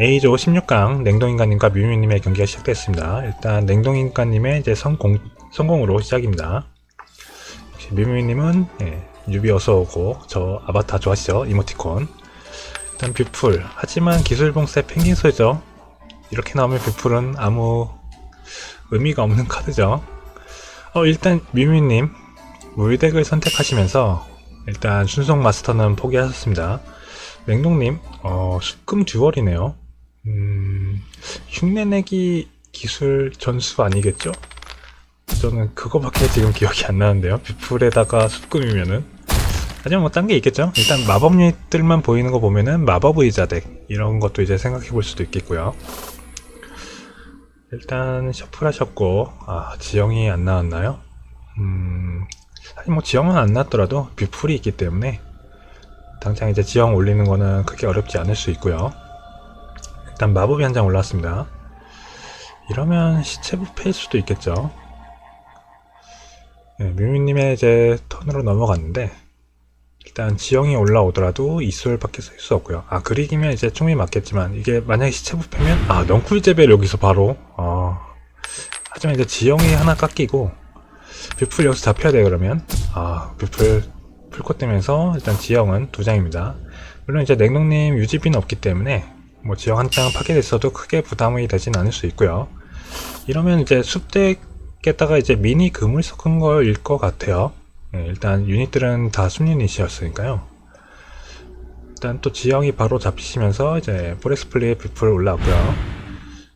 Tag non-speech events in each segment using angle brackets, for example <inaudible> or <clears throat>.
A조 16강 냉동인간님과 뮤뮤님의 경기가 시작됐습니다. 일단 냉동인간님의 이제 성공, 성공으로 시작입니다. 뮤뮤님은 예, 뉴비 어서 오고 저 아바타 좋아하시죠? 이모티콘. 일단 뷰풀. 하지만 기술봉쇄 펭귄 소죠. 이렇게 나오면 뷰풀은 아무 의미가 없는 카드죠. 어 일단 뮤뮤님 물덱을 선택하시면서 일단 순속 마스터는 포기하셨습니다. 냉동님, 어, 숙금 듀얼이네요. 음, 흉내내기 기술 전수 아니겠죠? 저는 그거밖에 지금 기억이 안 나는데요. 뷰풀에다가 숙금이면은. 하지만 뭐딴 게 있겠죠? 일단 마법 유닛들만 보이는 거 보면은 마법 의자 덱 이런 것도 이제 생각해 볼 수도 있겠고요. 일단 셔플 하셨고, 아, 지형이 안 나왔나요? 음, 사실 뭐 지형은 안 나왔더라도 뷰풀이 있기 때문에 당장 이제 지형 올리는 거는 크게 어렵지 않을 수 있고요. 일단 마법이 한 장 올라왔습니다. 이러면 시체 부패일 수도 있겠죠. 네, 뮤미님의 이제 턴으로 넘어갔는데 일단 지형이 올라오더라도 이솔밖에 쓸 수 없고요. 아 그리기면 이제 충분히 맞겠지만 이게 만약에 시체 부패면 아 넝쿨 제벨 여기서 바로 어, 하지만 이제 지형이 하나 깎이고 뷰풀 여기서 잡혀야 돼 그러면 아 뷰풀 풀코 뜨면서 일단 지형은 두 장입니다. 물론 이제 냉동님 유지비는 없기 때문에 뭐 지형 한장 파괴됐어도 크게 부담이 되진 않을 수 있고요. 이러면 이제 숲덱에다가 이제 미니 금을 섞은 걸일 것 같아요. 네, 일단 유닛들은 다 숲유닛이었으니까요. 일단 또 지형이 바로 잡히시면서 이제 포렉스플릿 뷰풀 올라왔고요.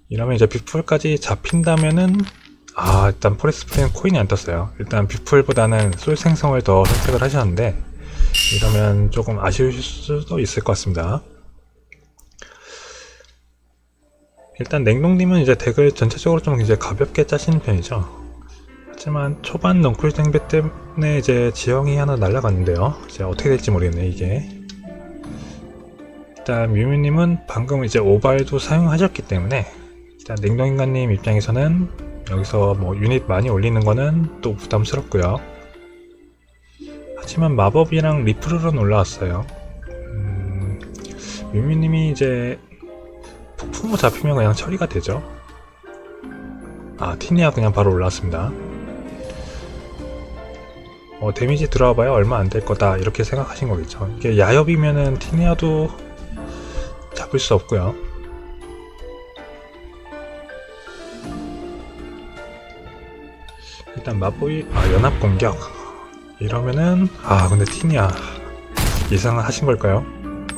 이러면 이제 뷰풀까지 잡힌다면은 아 일단 포렉스플릿은 코인이 안 떴어요. 일단 뷰풀보다는 솔 생성을 더 선택을 하셨는데 이러면 조금 아쉬우실 수도 있을 것 같습니다. 일단 냉동님은 이제 덱을 전체적으로 좀 이제 가볍게 짜시는 편이죠. 하지만 초반 넝쿨 땡배 때문에 이제 지형이 하나 날라갔는데요. 이제 어떻게 될지 모르겠네 이게. 일단 뮤뮤님은 방금 이제 오발도 사용하셨기 때문에 일단 냉동인간님 입장에서는 여기서 뭐 유닛 많이 올리는 거는 또 부담스럽고요. 하지만 마법이랑 리플은 올라왔어요. 음, 뮤뮤님이 이제 폭 풍우 잡히면 그냥 처리가 되죠. 아, 티니아 그냥 바로 올라왔습니다. 어, 데미지 들어와봐야 얼마 안 될 거다 이렇게 생각하신 거겠죠. 이게 야엽이면은 티니아도 잡을 수 없고요. 일단 마보이 아 연합 공격 이러면은 아 근데 티니아 예상을 하신 걸까요?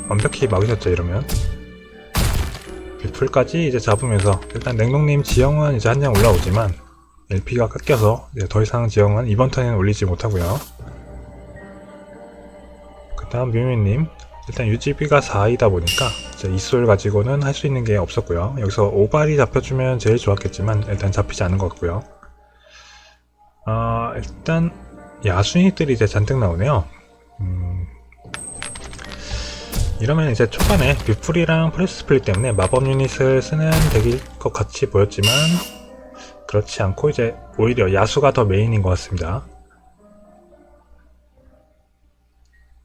완벽히 막으셨죠 이러면 뷰풀까지 이제 잡으면서 일단 냉동님 지형은 이제 한 장 올라오지만 LP가 깎여서 이제 더 이상 지형은 이번 턴에는 올리지 못하고요. 그 다음 뮤미님 일단 UGB가 4이다 보니까 이제 이솔 가지고는 할 수 있는 게 없었고요. 여기서 오발이 잡혀주면 제일 좋았겠지만 일단 잡히지 않은 것 같고요. 아 일단 야수인들이 이제 잔뜩 나오네요. 음, 이러면 이제 초반에 뷰풀이랑 프레스 스플릿 때문에 마법 유닛을 쓰는 덱일 것 같이 보였지만 그렇지 않고 이제 오히려 야수가 더 메인인 것 같습니다.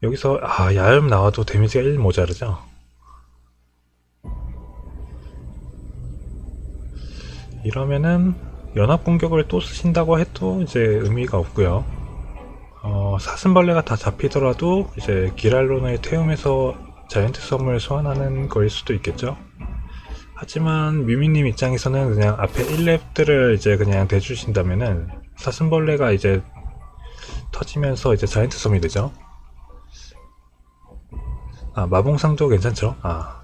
여기서 아 야염 나와도 데미지가 1 모자르죠. 이러면은 연합 공격을 또 쓰신다고 해도 이제 의미가 없고요. 어, 사슴벌레가 다 잡히더라도 이제 기랄론을 태움에서 자이언트 썸을 소환하는 거일 수도 있겠죠. 하지만 뮤미님 입장에서는 그냥 앞에 1렙들을 이제 그냥 대주신다면은 사슴벌레가 이제 터지면서 이제 자이언트 썸이 되죠. 아 마봉상도 괜찮죠. 아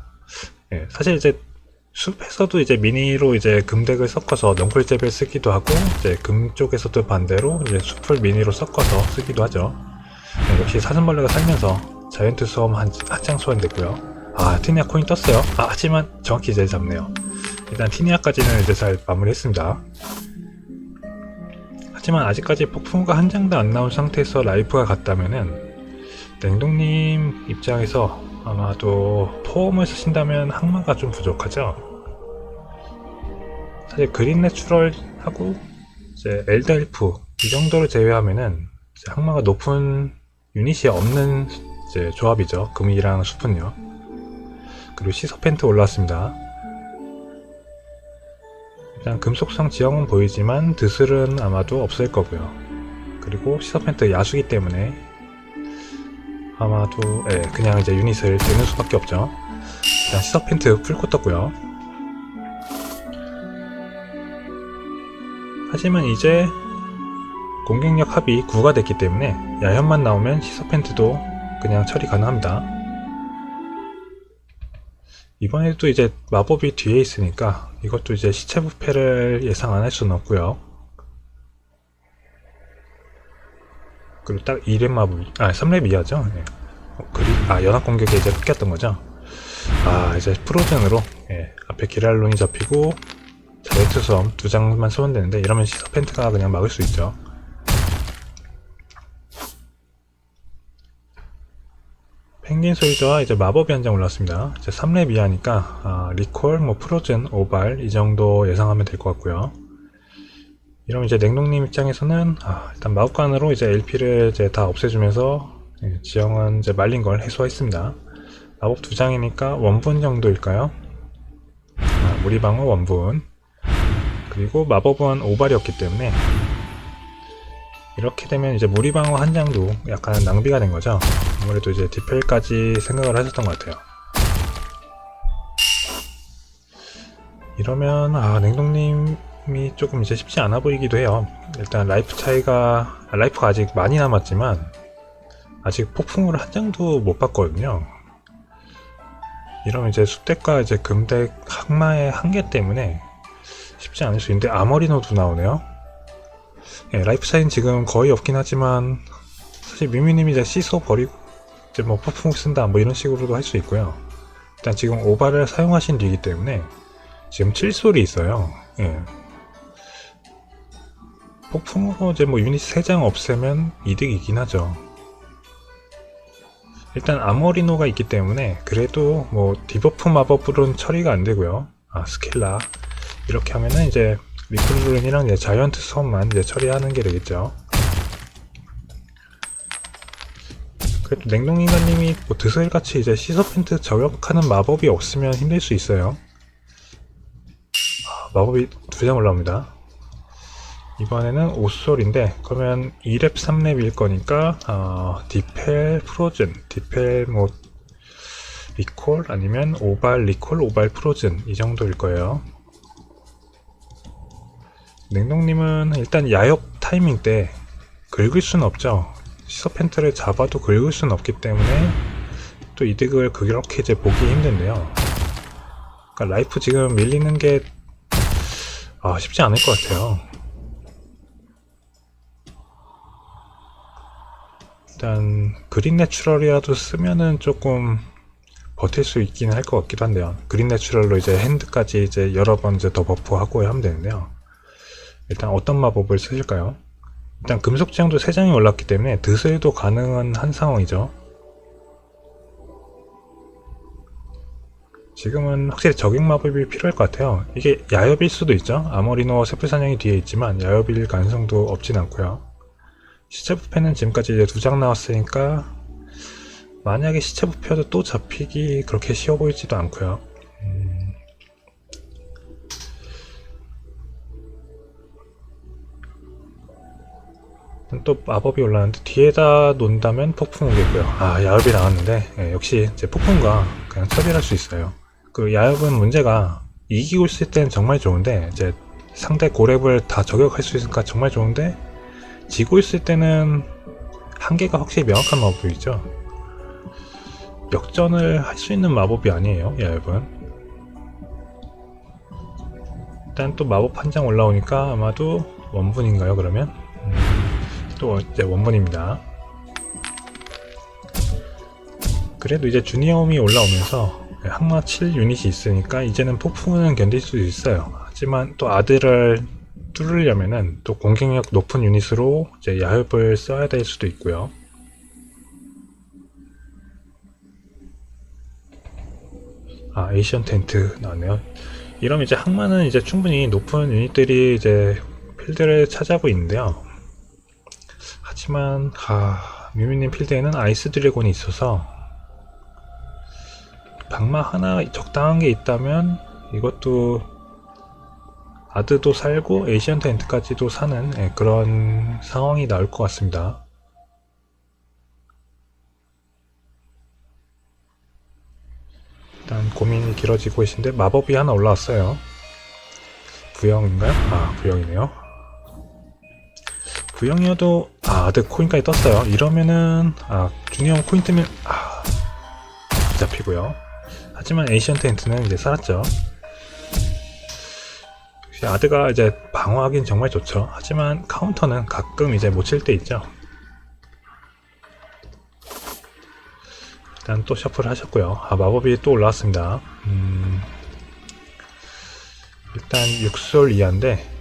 예, 사실 이제 숲에서도 이제 미니로 이제 금덱을 섞어서 넝쿨잽을 쓰기도 하고 이제 금 쪽에서도 반대로 이제 숲을 미니로 섞어서 쓰기도 하죠. 예, 역시 사슴벌레가 살면서 자이언트 수험 한, 한장 소환 됐고요. 아, 티니아 코인 떴어요. 아, 하지만 정확히 이제 잡네요. 일단 티니아까지는 이제 잘 마무리했습니다. 하지만 아직까지 폭풍우가 한 장도 안 나온 상태에서 라이프가 갔다면은 냉동님 입장에서 아마도 포함을 쓰신다면 항마가 좀 부족하죠. 사실 그린 내추럴하고 이제 엘드헬프 이 정도를 제외하면은 항마가 높은 유닛이 없는 이제 조합이죠. 금이랑 수푼요. 그리고 시서펜트 올라왔습니다. 일단 금속성 지형은 보이지만 드슬은 아마도 없을 거고요. 그리고 시서펜트 야수기 때문에 아마도 예, 그냥 이제 유닛을 내는 수밖에 없죠. 일단 시서펜트 풀코 떴고요. 하지만 이제 공격력 합이 9가 됐기 때문에 야현만 나오면 시서펜트도 그냥 처리 가능합니다. 이번에도 이제 마법이 뒤에 있으니까 이것도 이제 시체 부패를 예상 안 할 수는 없고요. 그리고 딱 2렙 마법, 아 3렙 이하죠. 예. 어, 그리, 아 연합 공격에 이제 흑겼던 거죠. 아 이제 프로즌으로 예, 앞에 기랄론이 잡히고 자이트섬 두 장만 쏘면 되는데 이러면 시서펜트가 그냥 막을 수 있죠. 펭귄 소유자와 이제 마법이 한 장 올랐습니다. 이제 3렙 이하니까 아, 리콜, 뭐 프로즌, 오발 이 정도 예상하면 될 것 같고요. 이러면 이제 냉동님 입장에서는 아, 일단 마법관으로 이제 LP를 이제 다 없애주면서 예, 지형은 이제 말린 걸 해소했습니다. 마법 두 장이니까 원분 정도일까요? 아, 무리방어 원분 그리고 마법은 오발이었기 때문에 이렇게 되면 이제 무리방어 한 장도 약간 낭비가 된 거죠. 아무래도 이제 디펠까지 생각을 하셨던 것 같아요. 이러면 아 냉동님이 조금 이제 쉽지 않아 보이기도 해요. 일단 라이프 차이가 아, 라이프가 아직 많이 남았지만 아직 폭풍을 한 장도 못 봤거든요. 이러면 이제 수덱과 이제 금덱 항마의 한계 때문에 쉽지 않을 수 있는데 아머리노도 나오네요. 예, 라이프 차이는 지금 거의 없긴 하지만 사실 미미님이 이제 시소 버리고 이제 뭐 폭풍 쓴다 뭐 이런 식으로도 할 수 있고요. 일단 지금 오바를 사용하신 뒤이기 때문에 지금 7솔이 있어요. 예. 폭풍으로 이제 뭐 유닛 3장 없애면 이득이긴 하죠. 일단 아머리노가 있기 때문에 그래도 뭐 디버프 마법으로는 처리가 안 되고요. 아 스켈라 이렇게 하면은 이제 리플룬이랑 이제 자이언트 수업만 이제 처리하는 게 되겠죠. 그래도 냉동인간님이 뭐 드슬같이 이제 시서펜트 저격하는 마법이 없으면 힘들 수 있어요. 아, 마법이 두 장 올라옵니다. 이번에는 오솔인데 그러면 2렙 3렙일 거니까 어, 디펠 프로즌 디펠 뭐 리콜 아니면 오발 리콜 오발 프로즌 이 정도일 거예요. 냉동님은 일단 야역 타이밍 때 긁을 수는 없죠. 시서펜트를 잡아도 긁을 수는 없기 때문에 또 이득을 그렇게 이제 보기 힘든데요. 그러니까 라이프 지금 밀리는 게 아, 쉽지 않을 것 같아요. 일단 그린 내추럴이라도 쓰면은 조금 버틸 수 있긴 할 것 같기도 한데요. 그린 내추럴로 이제 핸드까지 이제 여러 번 이제 더 버프하고 하면 되는데요. 일단 어떤 마법을 쓰실까요? 일단 금속 지형도 3장이 올랐기 때문에 드슬도 가능한 한 상황이죠. 지금은 확실히 적용 마법이 필요할 것 같아요. 이게 야엽일 수도 있죠. 아머리노 세풀사냥이 뒤에 있지만 야엽일 가능성도 없진 않고요. 시체 부패는 지금까지 이제 두 장 나왔으니까 만약에 시체 부패도 또 잡히기 그렇게 쉬워 보이지도 않고요. 또 마법이 올라왔는데 뒤에다 놓는다면 폭풍 오겠고요. 아 야엽이 나왔는데 예, 역시 이제 폭풍과 그냥 처리할 수 있어요. 그 야엽은 문제가 이기고 있을 때는 정말 좋은데 이제 상대 고렙을 다 저격할 수 있으니까 정말 좋은데 지고 있을 때는 한계가 확실히 명확한 마법이죠. 역전을 할 수 있는 마법이 아니에요, 야엽은. 일단 또 마법 한 장 올라오니까 아마도 원분인가요, 그러면? 음, 또 이제 원분입니다. 그래도 이제 주니어움이 올라오면서 항마 7 유닛이 있으니까 이제는 폭풍은 견딜 수 있어요. 하지만 또 아들을 뚫으려면은 또 공격력 높은 유닛으로 이제 야흡을 써야 될 수도 있고요. 아, 에이션 텐트 나왔네요. 이러면 이제 항마는 이제 충분히 높은 유닛들이 이제 필드를 차지하고 있는데요. 하지만, 아, 뮤미님 필드에는 아이스 드래곤이 있어서 방마 하나 적당한 게 있다면 이것도 아드도 살고 에이시언트 엔트까지도 사는 예, 그런 상황이 나올 것 같습니다. 일단 고민이 길어지고 계신데 마법이 하나 올라왔어요. 부영인가요? 아 부영이네요. 부영이어도 아 아드 코인까지 떴어요. 이러면은 아 주니어 코인 뜨면 아 잡히고요. 하지만 에이시언트 엔트는 이제 살았죠. 역시 아드가 이제 방어하긴 정말 좋죠. 하지만 카운터는 가끔 이제 못 칠 때 있죠. 일단 또 셔플 하셨고요. 아 마법이 또 올라왔습니다. 음, 일단 6솔 이하인데 아,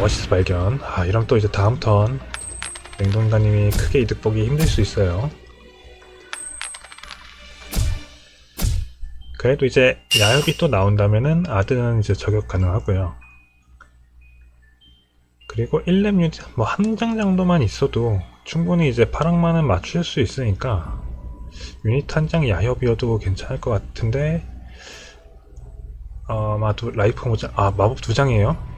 오아시스 발견. 아 이러면 또 이제 다음 턴 냉동가님이 크게 이득 보기 힘들 수 있어요. 그래도 이제 야협이 또 나온다면은 아드는 이제 저격 가능하고요. 그리고 1렙 유닛 뭐한 장 정도만 있어도 충분히 이제 파랑만은 맞출 수 있으니까 유닛 한 장 야협이어도 괜찮을 것 같은데 어, 아마도 라이프 모자 아 마법 두 장이에요.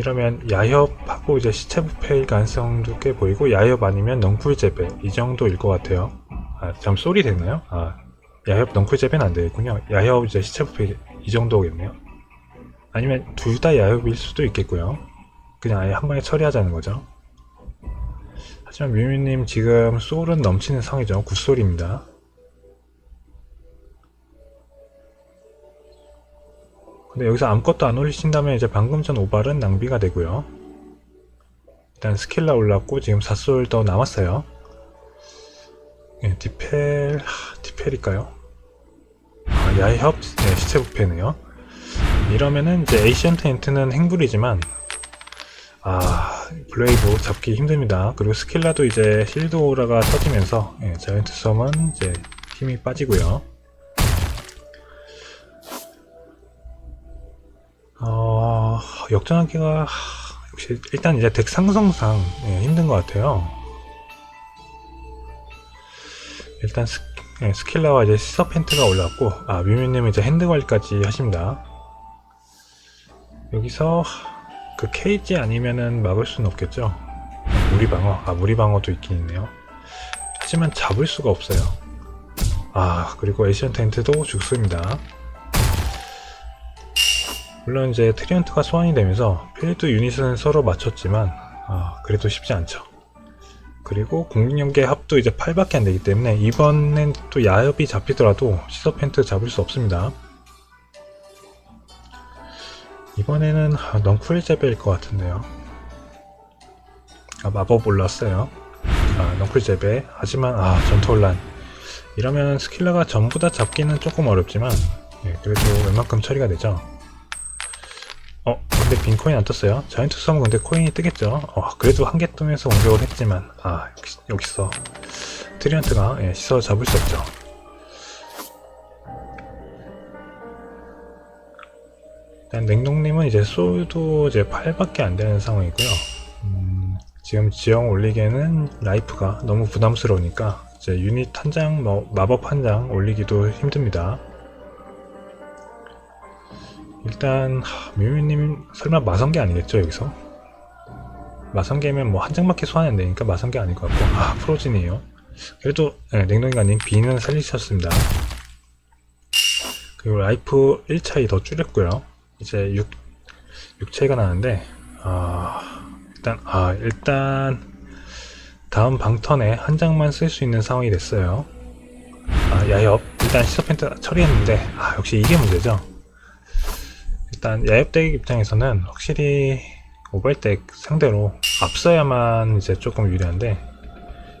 이러면 야협하고 이제 시체 부패일 가능성도 꽤 보이고 야협 아니면 넝쿨 재배 이 정도일 것 같아요. 아, 잠 쏠이 됐나요? 아 야협 넝쿨 재배는 안 되겠군요. 야협 이제 시체 부패 이 정도겠네요. 아니면 둘 다 야협일 수도 있겠고요. 그냥 아예 한 방에 처리하자는 거죠. 하지만 뮤뮤님 지금 소울은 넘치는 상이죠. 굿소리입니다. 근데 여기서 아무것도 안 올리신다면 이제 방금 전 오발은 낭비가 되고요. 일단 스킬 라 올랐고 지금 4솔 더 남았어요. 예, 디펠... 하, 디펠일까요? 아, 야협 네, 시체 부패네요. 이러면은 이제 에이시언트 엔트는 행불이지만 아 블레이브 잡기 힘듭니다. 그리고 스킬라도 이제 실드 오라가 터지면서 예, 자이언트 썸은 이제 힘이 빠지고요. 역전하기가 하, 역시 일단 이제 덱 상성상 예, 힘든 것 같아요. 일단 스, 예, 스킬라와 이제 시서펜트가 올라왔고 아 뮤뮤님은 이제 핸드 관리까지 하십니다. 여기서 그 케이지 아니면은 막을 수는 없겠죠. 무리 방어, 아 무리 방어도 있긴 있네요. 하지만 잡을 수가 없어요. 아 그리고 에이시언 텐트도 죽습니다. 물론 이제 트리언트가 소환이 되면서 필드 유닛은 서로 맞췄지만 아 그래도 쉽지 않죠. 그리고 공격연계 합도 이제 8밖에 안 되기 때문에 이번엔 또 야협이 잡히더라도 시서펜트 잡을 수 없습니다. 이번에는 아, 넝쿨 재배일 것 같은데요. 아, 마법 올랐어요. 아, 넝쿨 재배. 하지만 아 전투혼란. 이러면 스킬러가 전부 다 잡기는 조금 어렵지만 예, 그래도 웬만큼 처리가 되죠. 어 근데 빈 코인 안 떴어요. 자이언트 썸은 근데 코인이 뜨겠죠. 어, 그래도 한 개 뜨면서 공격을 했지만 아 여기, 여기서 트리언트가 예, 시서 잡을 수 없죠. 일단 냉동님은 이제 소유도 이제 8밖에 안 되는 상황이고요. 음, 지금 지형 올리기에는 라이프가 너무 부담스러우니까 이제 유닛 한 장, 뭐 마법 한 장 올리기도 힘듭니다. 일단 하, 뮤뮤님 설마 마성계 아니겠죠 여기서? 마성계면 뭐 한 장밖에 소환이 안 되니까 마성계 아닐 것 같고 아 프로진이에요. 그래도 네, 냉동인간님 비는 살리셨습니다. 그리고 라이프 1차이 더 줄였고요. 이제 6, 6체가 나는데, 아, 일단, 아, 일단, 다음 방턴에 한 장만 쓸 수 있는 상황이 됐어요. 아, 야협. 일단 시서펜트 처리했는데, 아, 역시 이게 문제죠. 일단, 야협덱 입장에서는 확실히 오발덱 상대로 앞서야만 이제 조금 유리한데,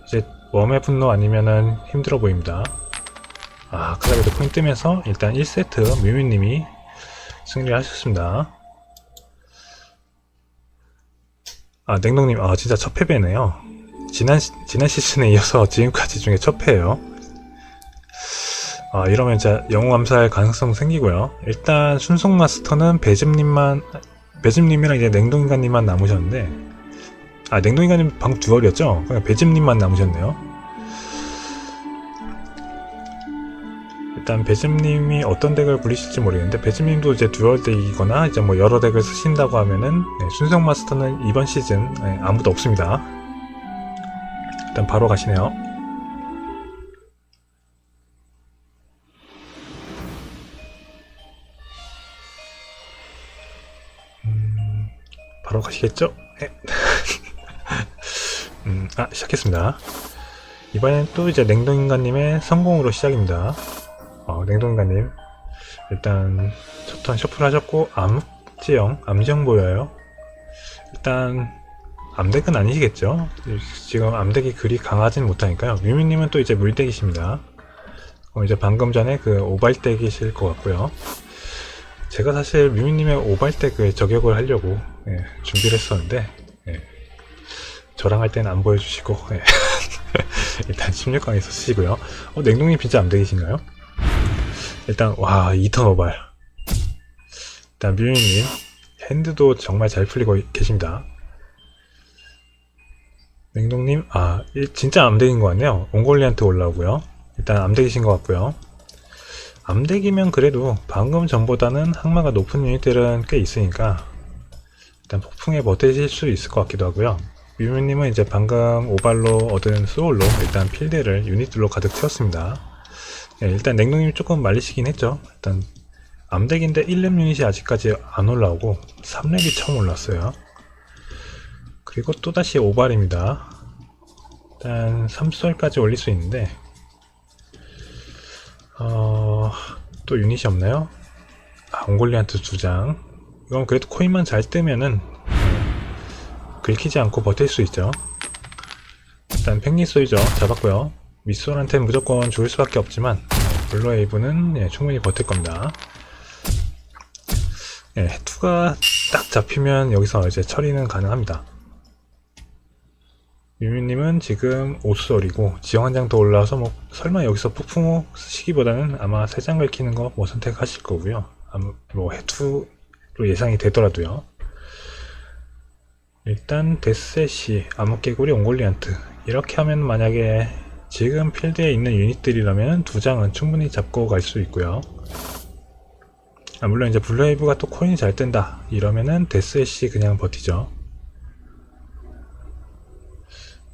이제 웜의 분노 아니면은 힘들어 보입니다. 아, 그다음에도 코인 뜨면서 일단 1세트 뮤뮤님이 승리를 하셨습니다. 아, 냉동님, 아, 진짜 첫 패배네요. 지난, 시- 지난 시즌에 이어서 지금까지 중에 첫 패예요. 아, 이러면 진짜 영웅 암살 가능성 생기고요. 일단 순속 마스터는 배즙님만, 배즙님이랑 이제 냉동인간님만 남으셨는데, 아, 냉동인간님 방금 듀얼이었죠? 그냥 배즙님만 남으셨네요. 일단 배즈님이 어떤 덱을 부리실지 모르겠는데 배즈님도 이제 듀얼 덱이거나 이제 뭐 여러 덱을 쓰신다고 하면은 네, 순성 마스터는 이번 시즌 네, 아무도 없습니다. 일단 바로 가시네요. 바로 가시겠죠? 네. <laughs> 음, 아 시작했습니다. 이번엔 또 이제 냉동인간님의 성공으로 시작입니다. 어, 냉동인간님 일단 첫 턴 셔플 하셨고 암지형 암지형 보여요. 일단 암덱은 아니시겠죠? 지금 암덱이 그리 강하진 못하니까요. 뮤미님은 또 이제 물덱이십니다. 어, 이제 방금 전에 그 오발덱이실 것 같고요. 제가 사실 뮤미님의 오발덱을 저격을 하려고 예, 준비를 했었는데 예, 저랑 할 때는 안 보여주시고 예. <laughs> 일단 16강에서 쓰시고요. 어, 냉동님 진짜 암덱이신가요? 일단 와 2턴 오발 일단 뮤미님 핸드도 정말 잘 풀리고 계십니다. 냉동님, 아, 이- 진짜 암덱인 것 같네요. 옹골리한테 올라오고요. 일단 암덱이신 것 같고요. 암덱이면 그래도 방금 전보다는 항마가 높은 유닛들은 꽤 있으니까 일단 폭풍에 버티실 수 있을 것 같기도 하고요. 유미님은 이제 방금 오발로 얻은 소울로 일단 필드를 유닛들로 가득 채웠습니다. 예, 일단 냉동님이 조금 말리시긴 했죠. 일단 암덱인데 1렙 유닛이 아직까지 안 올라오고 3렙이 처음 올랐어요. 그리고 또다시 오발입니다. 일단 3솔까지 올릴 수 있는데 어, 또 유닛이 없나요? 아, 옹골리한테 두 장. 이건 그래도 코인만 잘 뜨면은 네, 긁히지 않고 버틸 수 있죠. 일단 팽리소이죠. 잡았고요. 미솔한테는 무조건 죽을 수밖에 없지만 블루웨이브는 예, 충분히 버틸 겁니다. 예, 해투가 딱 잡히면 여기서 이제 처리는 가능합니다. 유미님은 지금 오수설이고 지형 한 장 더 올라와서 뭐 설마 여기서 폭풍호 쓰시기보다는 아마 세 장 긁히는 거 뭐 선택하실 거고요. 아무 뭐 해투로 예상이 되더라도요. 일단 데스셋이 암흑개구리 옹골리안트 이렇게 하면 만약에 지금 필드에 있는 유닛들이라면 두 장은 충분히 잡고 갈 수 있고요. 아, 물론 이제 블루웨이브가 또 코인이 잘 뜬다 이러면은 데스셋이 그냥 버티죠.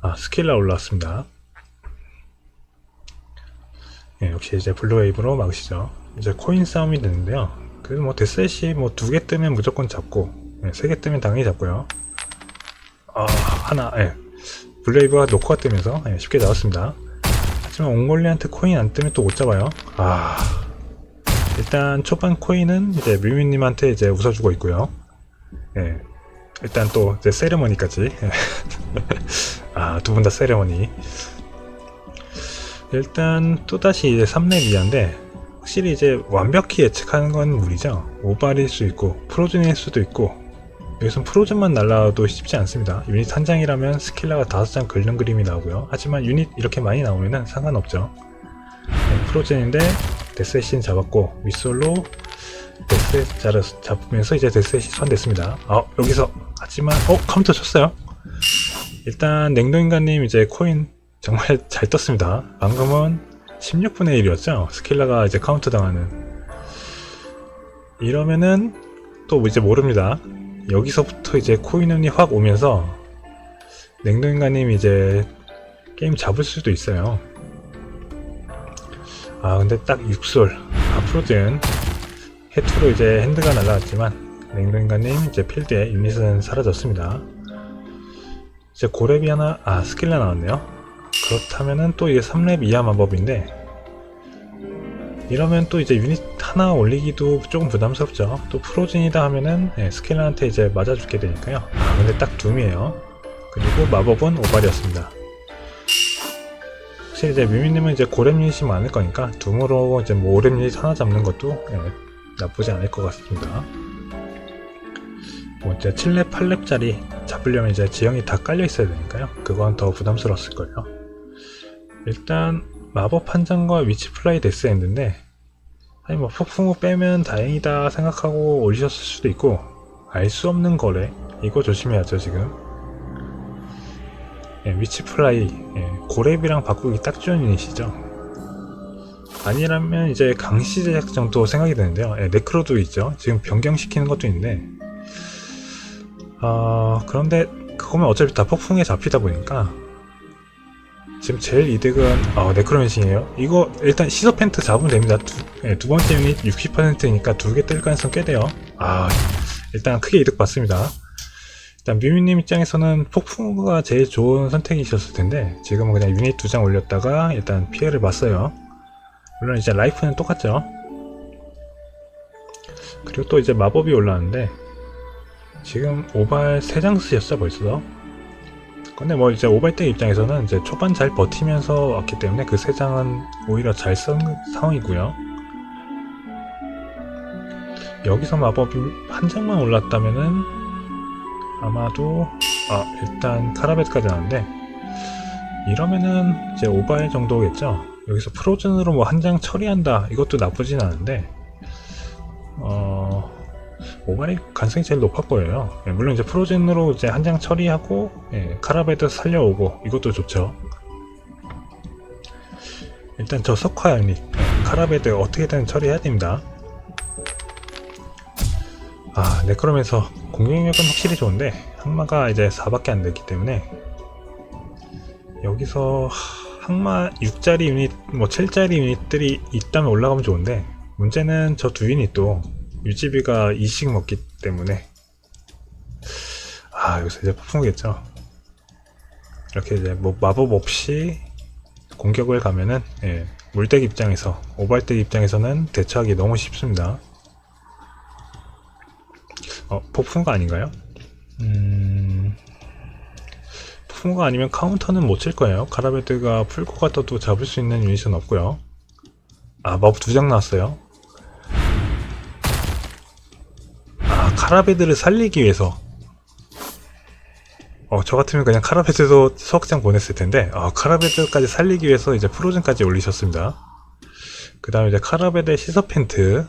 아, 스킬라 올라왔습니다. 예, 역시 이제 블루웨이브로 막으시죠. 이제 코인 싸움이 되는데요. 그래도 뭐 데스셋이 뭐 두 개 뜨면 무조건 잡고, 예, 세개 뜨면 당연히 잡고요. 아, 하나, 예. 블루웨이브가 노코가 뜨면서 예, 쉽게 나왔습니다. 하지만 옹골리한테 코인 안 뜨면 또 못 잡아요. 아, 일단 초반 코인은 이제 뮤미님한테 이제 웃어주고 있고요. 예. 일단 또 이제 세레머니까지. <laughs> 예. 아, 두 분 다 세레머니. 일단 또다시 이제 3렙 이하인데 확실히 이제 완벽히 예측하는 건 무리죠. 오발일 수 있고 프로즌일 수도 있고 여기선 프로즌만 날라와도 쉽지 않습니다. 유닛 한 장이라면 스킬라가 다섯 장 긁는 그림이 나오고요. 하지만 유닛 이렇게 많이 나오면은 상관없죠. 네, 프로즌인데 데스신 잡았고 윗솔로 데스 자르 잡으면서 이제 데스시 선됐습니다. 어 여기서 하지만 어 카운터 쳤어요. 일단 냉동인간님 이제 코인 정말 <laughs> 잘 떴습니다. 방금은 16분의 1이었죠. 스킬라가 이제 카운트 당하는. 이러면은 또 이제 모릅니다. 여기서부터 이제 코인운이 확 오면서 냉동인간님 이제 게임 잡을 수도 있어요. 아 근데 딱 6솔 앞으로든 해투로 이제 핸드가 날라왔지만 냉동인간님 이제 필드에 유닛은 사라졌습니다. 이제 고렙이 하나, 아, 스킬라 나왔네요. 그렇다면은 또 이게 3렙 이하 마법인데, 이러면 또 이제 유닛 하나 올리기도 조금 부담스럽죠. 또 프로진이다 하면은, 예, 스킬라한테 이제 맞아주게 되니까요. 아, 근데 딱 둠이에요. 그리고 마법은 오발이었습니다. 확실히 이제 뮤미님은 이제 고렙 유닛이 많을 거니까, 둠으로 이제 뭐 오렙 유닛 하나 잡는 것도, 예, 나쁘지 않을 것 같습니다. 뭐 이제 7렙, 8렙짜리 잡으려면 이제 지형이 다 깔려 있어야 되니까요. 그건 더 부담스러웠을 거예요. 일단 마법 한 장과 위치 플라이 데스 엔드인데 아니 뭐 폭풍우 빼면 다행이다 생각하고 올리셨을 수도 있고 알 수 없는 거래 이거 조심해야죠 지금 예, 위치 플라이 예, 고렙이랑 바꾸기 딱 좋은 유닛이죠 아니라면 이제 강시 제작 정도 생각이 드는데요. 예, 네크로도 있죠. 지금 변경시키는 것도 있는데, 아 그런데 그거면 어차피 다 폭풍에 잡히다 보니까 지금 제일 이득은 어, 네크로맨싱이에요. 이거 일단 시서 펜트 잡으면 됩니다. 두, 예, 두 번째 유닛 60%니까 두 개 뜰 가능성 꽤 돼요. 아 일단 크게 이득 받습니다. 일단 뮤미님 입장에서는 폭풍우가 제일 좋은 선택이셨을 텐데 지금은 그냥 유닛 두 장 올렸다가 일단 피해를 봤어요. 물론 이제 라이프는 똑같죠. 그리고 또 이제 마법이 올라왔는데 지금 오발 3장 쓰셨어 벌써. 근데 뭐 이제 오발대 입장에서는 이제 초반 잘 버티면서 왔기 때문에 그 3장은 오히려 잘 쓴 상황이고요. 여기서 마법이 한 장만 올랐다면은 아마도 아 일단 카라베트까지 나왔는데 이러면은 이제 오바일 정도겠죠 여기서 프로즌으로 뭐 한 장 처리한다 이것도 나쁘진 않은데 어 오바일 가능성이 제일 보여요. 예, 물론 이제 프로즌으로 이제 한 장 처리하고 예, 카라베트 살려오고 이것도 좋죠. 일단 저 석화 예, 카라베트 어떻게든 처리해야 됩니다. 아 네크롬에서 공격력은 확실히 좋은데 항마가 이제 4밖에 안 됐기 때문에 여기서 항마 6짜리 유닛 뭐 7짜리 유닛들이 있다면 올라가면 좋은데 문제는 저 두 유닛도 UGB가 2씩 먹기 때문에 아 여기서 이제 폭풍이겠죠 이렇게 이제 뭐 마법 없이 공격을 가면은 예, 물덱 입장에서 오발덱 입장에서는 대처하기 너무 쉽습니다 어, 폭풍가 아닌가요? 음... 폭풍가 아니면 카운터는 못 칠 거예요. 카라베드가 풀코가 떠도 잡을 수 있는 유닛은 없고요. 아, 마법 두 장 나왔어요. 카라베드를 살리기 위해서. 어, 저 같으면 그냥 카라베드도 수학장 보냈을 텐데, 아, 카라베드까지 살리기 위해서 이제 프로즌까지 올리셨습니다. 그 다음에 이제 카라베드의 시서 펜트,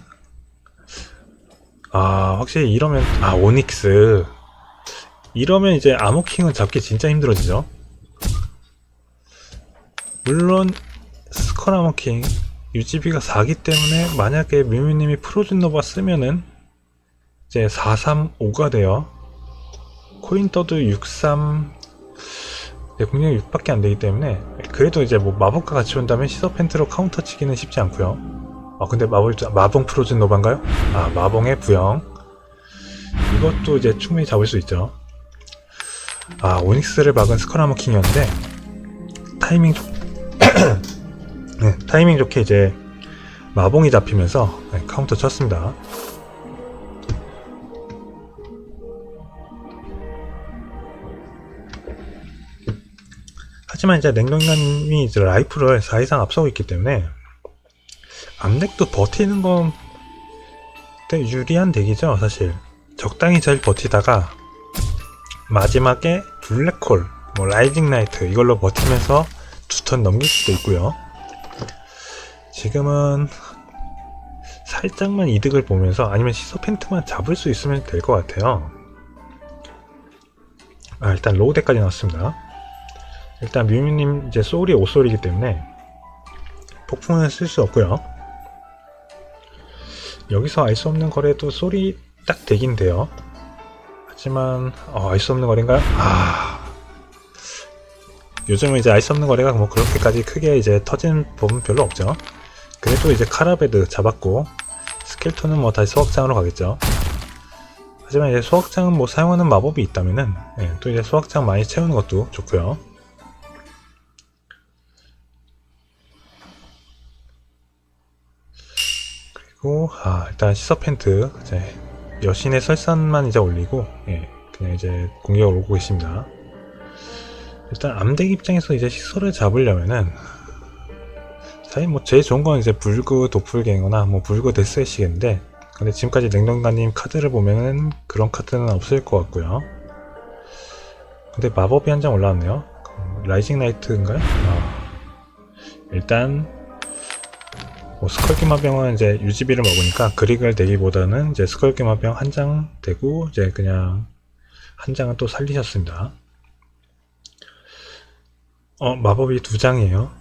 아, 확실히 이러면, 아, 오닉스. 이러면 이제 아모킹은 잡기 진짜 힘들어지죠. 물론, 스컬 아모킹, UGB가 4기 때문에 만약에 뮤미님이 프로즌 노바 쓰면은 이제 435가 돼요. 코인 떠도 63, 네, 공략 6밖에 안 되기 때문에 그래도 이제 뭐 마법과 같이 온다면 시서 펜트로 카운터 치기는 쉽지 않고요. 아 근데 마법 마봉 프로즌 노반가요? 아 마봉의 부영 이것도 이제 충분히 잡을 수 있죠. 아 오닉스를 막은 스커라머 킹이었는데 타이밍 좋 <clears throat> 네, 타이밍 좋게 이제 마봉이 잡히면서 네, 카운터 쳤습니다. 하지만 이제 냉동인간이 이제 라이프를 4 이상 앞서고 있기 때문에 암렉도 버티는 건 유리한 덱이죠, 사실. 적당히 잘 버티다가 마지막에 블랙홀, 뭐 라이징 나이트 이걸로 버티면서 두 턴 넘길 수도 있고요. 지금은 살짝만 이득을 보면서 아니면 시서 펜트만 잡을 수 있으면 될 것 같아요. 아, 일단 로우 덱까지 나왔습니다. 일단 뮤미님 이제 소울이 5소울이기 때문에 폭풍은 쓸 수 없고요. 여기서 알 수 없는 거래도 소리 딱 되긴 돼요. 하지만 어, 알 수 없는 거래인가요? 아 요즘은 이제 알 수 없는 거래가 뭐 그렇게까지 크게 이제 터진 부분 별로 없죠. 그래도 이제 카라베드 잡았고 스켈톤은 뭐 다시 수확장으로 가겠죠. 하지만 이제 수확장은 뭐 사용하는 마법이 있다면은 예, 또 이제 수확장 많이 채우는 것도 좋고요. 그리고 아 일단 시서 펜트 이제 여신의 설산만 이제 올리고 예 그냥 이제 공격을 오고 계십니다. 일단 암덱 입장에서 이제 시설을 잡으려면은 사실 뭐 제일 좋은 건 이제 불그 도플갱어나 뭐 불그 데스애시겠는데 근데 지금까지 냉동가님 카드를 보면은 그런 카드는 없을 것 같고요. 근데 마법이 한 장 올라왔네요. 라이징 나이트인가요? 아, 일단 뭐 스컬기마병은 이제 UGB를 먹으니까 그릭을 내기보다는 이제 스컬기마병 한장 되고 이제 그냥 한 장은 또 살리셨습니다. 어 마법이 두 장이에요.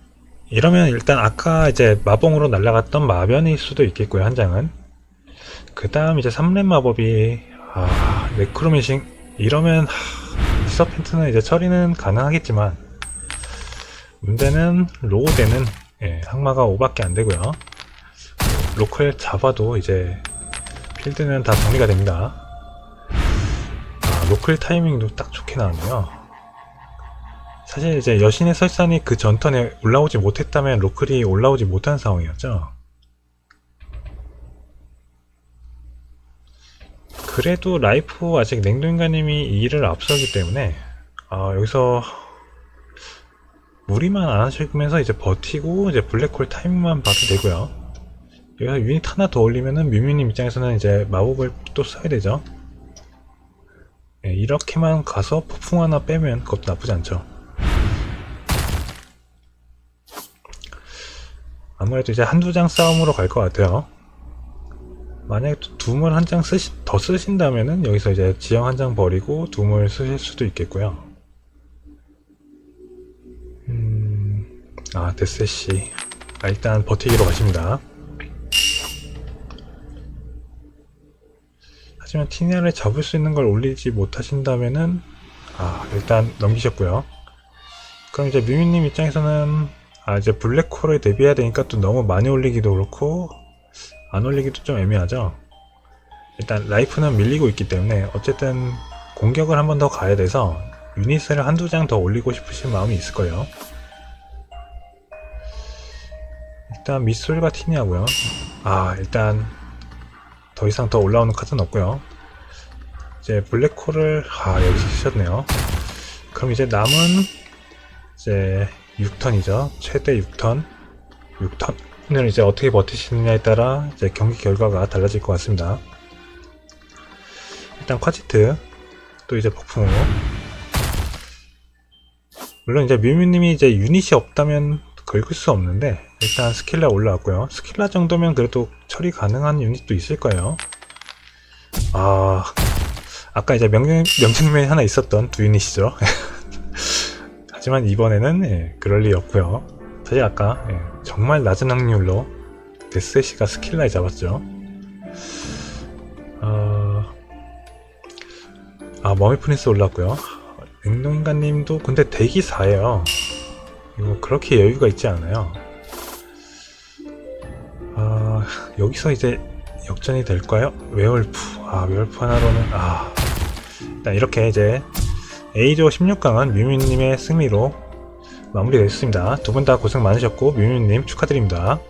이러면 일단 아까 이제 마봉으로 날아갔던 마변일 수도 있겠고요, 한 장은. 그 다음 이제 3렙 마법이, 아, 네크로미싱. 이러면, 하, 서펜트는 이제 처리는 가능하겠지만, 문제는 로우되는, 예, 항마가 5밖에 안 되고요. 로컬 잡아도 이제, 필드는 다 정리가 됩니다. 아, 로컬 타이밍도 딱 좋게 나왔네요. 사실 이제 여신의 설산이 그 전턴에 올라오지 못했다면 로클이 올라오지 못한 상황이었죠. 그래도 라이프 아직 냉동인간님이 이 일을 앞서기 때문에 아, 여기서 무리만 안 하시면서 이제 버티고 이제 블랙홀 타이밍만 봐도 되고요. 여기서 유닛 하나 더 올리면은 뮤뮤님 입장에서는 이제 마법을 또 써야 되죠. 예, 이렇게만 가서 폭풍 하나 빼면 그것도 나쁘지 않죠. 아무래도 이제 한두 장 싸움으로 갈 것 같아요. 만약에 또 둠을 한장 쓰시, 더 쓰신다면은 여기서 이제 지형 한 장 버리고 둠을 쓰실 수도 있겠고요. 아, 데스시. 아, 일단 버티기로 가십니다. 하지만 티니아를 잡을 수 있는 걸 올리지 못하신다면은, 아, 일단 넘기셨고요. 그럼 이제 뮤미님 입장에서는 아 이제 블랙홀을 대비해야 되니까 또 너무 많이 올리기도 그렇고 안 올리기도 좀 애매하죠 일단 라이프는 밀리고 있기 때문에 어쨌든 공격을 한 번 더 가야 돼서 유닛을 한두 장 더 올리고 싶으신 마음이 있을 거예요 일단 미술과 티니하고요 아 일단 더 이상 더 올라오는 카드는 없고요 이제 블랙홀을 아 여기서 쓰셨네요 그럼 이제 남은 이제 6턴이죠. 최대 6턴. 6턴을 이제 어떻게 버티시느냐에 따라 이제 경기 결과가 달라질 것 같습니다. 일단 ኳ지트 또 이제 폭풍으로 물론 이제 뮤뮤님이 이제 유닛이 없다면 긁을 수 없는데 일단 스킬라 올라왔고요. 스킬라 정도면 그래도 처리 가능한 유닛도 있을 거예요. 아 아까 이제 명령 명령맨 하나 있었던 두 유닛이죠. <laughs> 하지만 이번에는 예, 그럴 리 없고요. 사실 아까 예, 정말 낮은 확률로 데스시가 스킬라에 잡았죠. 어... 아 머미 프린스 올랐고요. 냉동인간님도 근데 대기 4예요. 이거 그렇게 여유가 있지 않아요. 아 여기서 이제 역전이 될까요? 웨얼프 아 웨얼프 하나로는 아 일단 이렇게 이제 A조 16강은 뮤뮤님의 승리로 마무리됐습니다. 두 분 다 고생 많으셨고 뮤뮤님 축하드립니다.